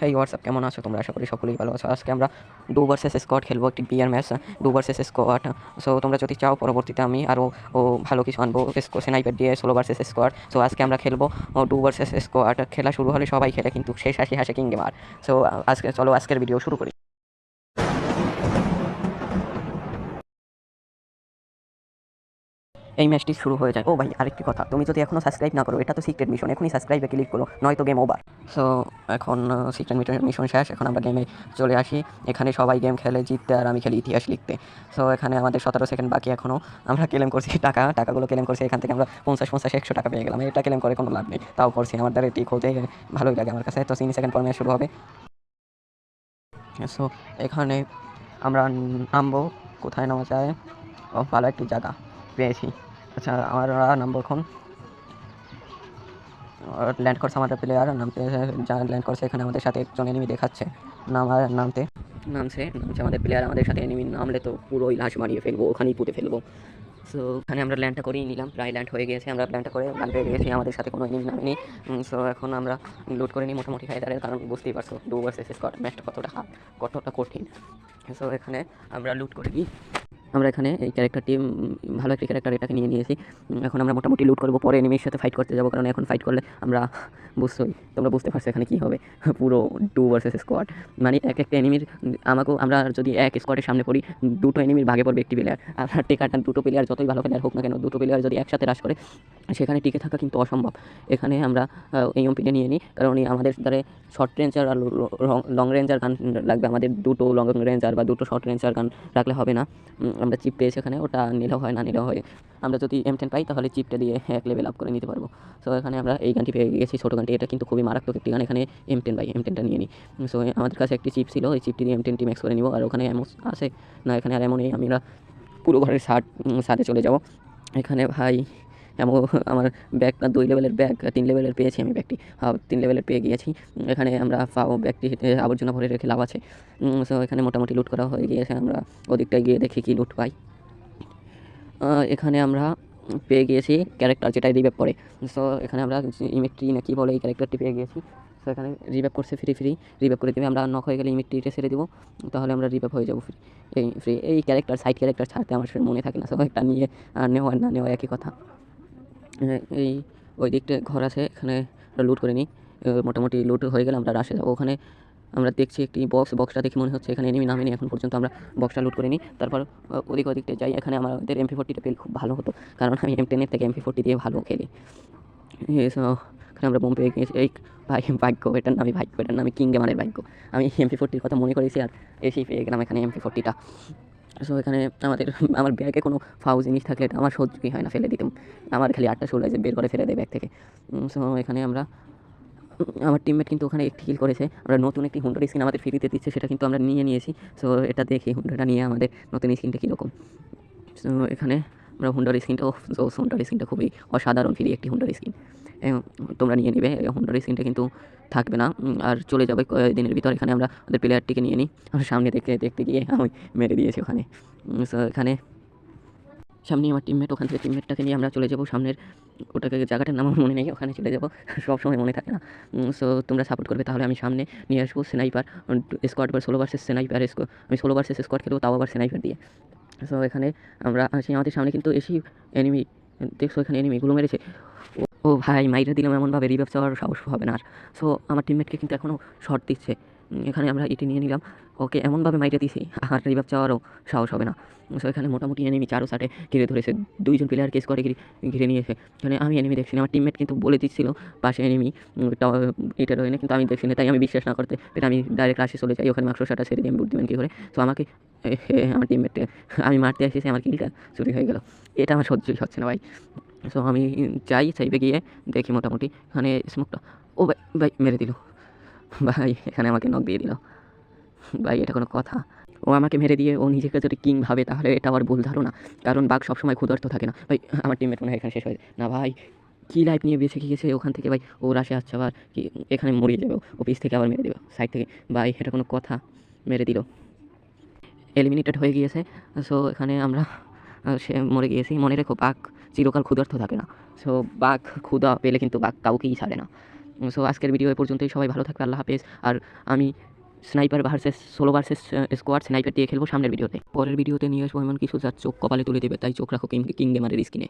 হেই WhatsApp কেমন আছো তোমরা? আশা করি সকলেই ভালো আছো। আজকে আমরা দু ভার্সেস স্কোয়াড খেলব, একটি বিয়ার match duo versus squad so তোমরা যদি চাও, পরবর্তীতে আমি আরও ও, ভালো কিছু আনব। স্কো স্নাইপার দিয়ে ষোলো ভার্সেস স্কোয়াড সো আজকে আমরা খেলব দু ভার্সেস স্কোয়াড খেলা শুরু হলে সবাই খেলে, কিন্তু শেষ হাসি হাসে কিং গেমার সো আজকে, চলো, আজকের ভিডিও শুরু করি। এই ম্যাচটি শুরু হয়ে যায়। ও ভাই, আরেকটি কথা, তুমি যদি এখনও সাবস্ক্রাইব না করো, এটা তো সিক্রেট মিশন এখনই সাবস্ক্রাইবে ক্লিক করো, নয়তো গেম ওভার সো এখন সিক্রেট মিশন মিশন শেষ, এখন আমরা গেমে চলে আসি। এখানে সবাই গেম খেলে, জিততে, আর আমি খেলি ইতিহাস লিখতে। সো এখানে আমাদের সতেরো সেকেন্ড বাকি এখনও আমরা ক্লেম করছি টাকা, টাকাগুলো ক্লেম করছি, এখান থেকে আমরা পঞ্চাশ পঞ্চাশ, একশো টাকা পেয়ে গেলাম। এটা ক্লেম করে কোনো লাভ নেই। তাও করছি, আমার দ্বারা এটি খোঁজে ভালোই লাগে আমার কাছে। তো, তিন সেকেন্ড পর ম্যাচ শুরু হবে। সো এখানে আমরা নামবো, কোথায় নামা যায়? ও, ভালো একটি জায়গা, পেয়েছি। আচ্ছা আমরা নামবো এখন ল্যান্ড করছে আমাদের প্লেয়ার নামতে যা ল্যান্ড করছে এখানে আমাদের সাথে একজন এনিমি দেখাচ্ছে। নামার নামতে। নামছে নামছে আমাদের প্লেয়ার আমাদের সাথে এনিমি নামলে তো পুরোই লাশ মারিয়ে ফেলব, ওখানেই পুঁতে ফেলব। সো ওখানে আমরা ল্যান্ডটা করেই নিলাম, প্রায় ল্যান্ড হয়ে গিয়েছে, আমরা ল্যান্ডটা করে ল্যান্ড পেয়ে গেছি আমাদের সাথে কোনো এনিমি নামেনি। সো এখন আমরা লুট করে নিই মোটামুটি হায়দারের, কারণ বুঝতেই পারছ ডু ভার্সেস স্কট ম্যাচটা কতটা কতটা কঠিন। সো এখানে আমরা লুট করে নিই আমরা এখানে এই ক্যারেক্টারটি ভালো একটি ক্যারেক্টার এটাকে নিয়ে নিয়েছি। এখন আমরা মোটামুটি লুট করব, পরে এনিমির সাথে ফাইট করতে যাব, কারণ এখন ফাইট করলে আমরা বুঝছোই, তোমরা বুঝতে পারছ এখানে কী হবে। পুরো টু ভার্সেস স্কোয়াড। মানে এক একটা এনিমির, আমাকেও আমরা যদি এক স্কোয়াডের সামনে পড়ি, দুটো এনিমির ভাগে পড়বে একটি প্লেয়ার আর টেকাটা দুটো প্লেয়ার যতই ভালো প্লেয়ার হোক না কেন, দুটো প্লেয়ার যদি একসাথে রাশ করে, সেখানে টিকে থাকা কিন্তু অসম্ভব। এখানে আমরা এই এমপিটা নিয়ে নিই, কারণ আমাদের দ্বারা শর্ট রেঞ্জার আর লং রেঞ্জার গান লাগবে। আমাদের দুটো লং রেঞ্জার বা দুটো শর্ট রেঞ্জার গান রাখলে হবে না। আমরা চিপ পেয়েছি এখানে, ওটা নিলেও হয় না, নিলেও হয়। আমরা যদি এম টেন পাই, তাহলে চিপটা দিয়ে এক লেভেল আপ করে নিতে পারব। সো এখানে আমরা এই গানটি পেয়ে গেছি, ছোটো গানটি এটা কিন্তু খুবই মারাত্মক একটি গান। এখানে এম টেন বাই এম টেনটা নিয়ে নিই সো আমাদের কাছে একটি চিপ ছিল, ওই চিপটি দিয়ে এম টেনটি ম্যাক্স করে নিব, আর ওখানে এমন আছে। না, এখানে আর এমন আমরা পুরো ঘরের সার সাথে চলে যাব। এখানে ভাই এমন আমার ব্যাগটা দুই লেভেলের ব্যাগ তিন লেভেলের পেয়েছি আমি ব্যাগটি। তিন লেভেলের পেয়ে গিয়েছি। এখানে আমরা ব্যাগটি আবর্জনা ভরে রেখে লাভ আছে। সো এখানে মোটামুটি লুট করা হয়ে গিয়েছে, আমরা ওদিকটায় গিয়ে দেখি কি লুট পাই। এখানে আমরা পেয়ে গিয়েছি ক্যারেক্টার যেটা রিভ্যাপ করে। সো এখানে আমরা ইমেট্রি না কি বলে এই ক্যারেক্টারটি পেয়ে গিয়েছি। সো এখানে রিভ্যাপ করছে ফ্রি ফ্রি রিভ্যাপ করে দেবে। আমরা নক হয়ে গেলে ইমেট্রিটা ছেড়ে দেবো। তাহলে আমরা রিভ্যাপ হয়ে যাব ফ্রি এই ফ্রি এই ক্যারেক্টার সাইড ক্যারেক্টার ছাড়তে আমার মনে থাকে না। সো একটা নিয়ে আর নেওয়া না নেওয়া একই কথা। এই ওই দিকটা ঘর আছে। এখানে লুট করে নিই। মোটামুটি লুট হয়ে গেলে আমরা রাশে যাব। ওখানে আমরা দেখছি একটি বক্স বক্সটা দেখে মনে হচ্ছে এখানে এনিমি নামেনি, এখন পর্যন্ত আমরা বক্সটা লুট করে নিই তারপর ওদিক ওদিকটা যাই, এখানে আমাদের এমপি ফোর্টিটা পেলে খুব ভালো হতো, কারণ আমি এম টেনের থেকে এমপি ফোরটি দিয়ে ভালো খেলি। এখানে আমরা বোম পেয়ে গিয়েছি এই ভাই, ভাগ্য, এটার নামই ভাগ্য, এটার নামই কিং গেমারের ভাগ্য। আমি এমপি ফোর্টির কথা মনে করেছি আর এসেই পেয়ে গেলাম এখানে এমপি ফোর্টিটা সো এখানে আমাদের, আমার ব্যাগে কোনো ফাউ জিনিস থাকলে এটা আমার সহ্যই হয় না, ফেলে দিতাম আমার খালি আটটা ষোলো যে বের করে ফেলে দেয় ব্যাগ থেকে। সো এখানে আমরা আমার টিমমেট কিন্তু ওখানে একটি কিল করেছে। আমরা নতুন একটি হুন্ডার স্কিন আমাদের ফ্রিতে দিচ্ছে, সেটা কিন্তু আমরা নিয়ে নিয়েছি। সো এটা দেখি হুন্ডাটা নিয়ে আমাদের নতুন স্কিনটা কীরকম। সো এখানে আমরা হুন্ডার স্কিনটা সো হুন্ডার স্কিনটা খুবই অসাধারণ ফ্রি একটি হুন্ডার স্কিন তোমরা নিয়ে নেবে হুন্ডার স্কিনটা কিন্তু থাকবে না। আর চলে যাবে দিনের ভিতর, এখানে আমরা ওদের প্লেয়ারটিকে নিয়ে নিই। আমরা সামনে দেখতে দেখতে গিয়ে আমি মেরে দিয়েছি ওখানে। সো এখানে সামনে আমার টিমমেট ওখান থেকে টিমমেটটাকে নিয়ে আমরা চলে যাব। সামনের ওটাকে, জায়গাটার নাম আমার মনে নেই, ওখানে চলে যাব। সব সময় মনে থাকে না। সো তোমরা সাপোর্ট করবে, তাহলে আমি সামনে নিয়ে আসব স্নাইপার স্কোয়াড বার ষোলো ভার্সেস স্নাইপার আমি ষোলো ভার্সেস স্কোয়াড খেলব, তাও আবার স্নাইপার দিয়ে। সো এখানে আমরা আসি আমাদের সামনে কিন্তু এসি এনিমি দেখছ এখানে এনিমিগুলো মেরেছে। ও- ভাই, মাইরা দিলাম এমনভাবে রিভাইভ চাওয়ার সাহস হবে না আর। সো আমার টিমমেটকে কিন্তু এখনও শর্ট দিচ্ছে। এখানে আমরা এটি নিয়ে নিলাম। ওকে, এমনভাবে মাইটে দিছি আর রিভাইভ চাওয়ারও সাহস হবে না। সো এখানে মোটামুটি এনিমি চারো সাটে ঘিরে ধরেছে। দুইজন প্লেয়ার কেস করে ঘিরে নিয়েছে। এখানে আমি এনিমি দেখছি না, আমার টিমমেট কিন্তু বলে দিচ্ছিল, পাশে এনিমি এটা রয়ে কিন্তু আমি দেখছি না, তাই আমি বিশ্বাস না করতে, এটা আমি ডাইরেক্ট আসে চলে যাই, ওখানে মাংস সাটা ছেড়ে দিয়ে আমি বুদ্ধিমান কী করে তো আমাকে আমার টিমমেটকে আমি মারতে এসেছি, আমার কিলটা চুরি হয়ে গেল। এটা আমার সহ্যই হচ্ছে না ভাই। সো আমি যাই সাইবে গিয়ে দেখি মোটামুটি এখানে স্মোকটা ও ভাই ভাই, মেরে দিল। ভাই, এখানে আমাকে নক দিয়ে দিল। ভাই, এটা কোনো কথা। ও আমাকে মেরে দিয়ে, ও নিজেকে যদি কিং ভাবে, তাহলে এটা আমার ভুল ধারণা। কারণ বাঘ সবসময় ক্ষুধার্ত থাকে না। ভাই, আমার টিমমেট মনে হয় এখানে শেষ হয়ে যায়। না ভাই, কী লাইফ নিয়ে বেঁচে গিয়েছে ওখান থেকে? ভাই, ও রাশে আসছে আবার কি, এখানে মরিয়ে যাবে। ও। পিস থেকে আবার মেরে দেবে সাইড থেকে। ভাই, এটা কোনো কথা। মেরে দিল। এলিমিনেটেড হয়ে গিয়েছে। সো এখানে আমরা, সে মরে গিয়েছি। মনে রেখো, বাঘ চিরকাল ক্ষুধার্ত থাকে না। সো বাঘ ক্ষুধা পেলে কিন্তু বাঘ কাউকেই ছাড়ে না। সো আজকের ভিডিও এ পর্যন্তই। সবাই ভালো থাকবে, আল্লাহ হাফেজ। আর আমি sniper versus solo versus square sniper দিয়ে খেলব সামনের ভিডিওতে পরের ভিডিওতে নিয়ে আসব এমন কিছু যার চোখ কপালে তুলে দেবে, তাই চোখ রাখো কিং গেমারের স্কিনে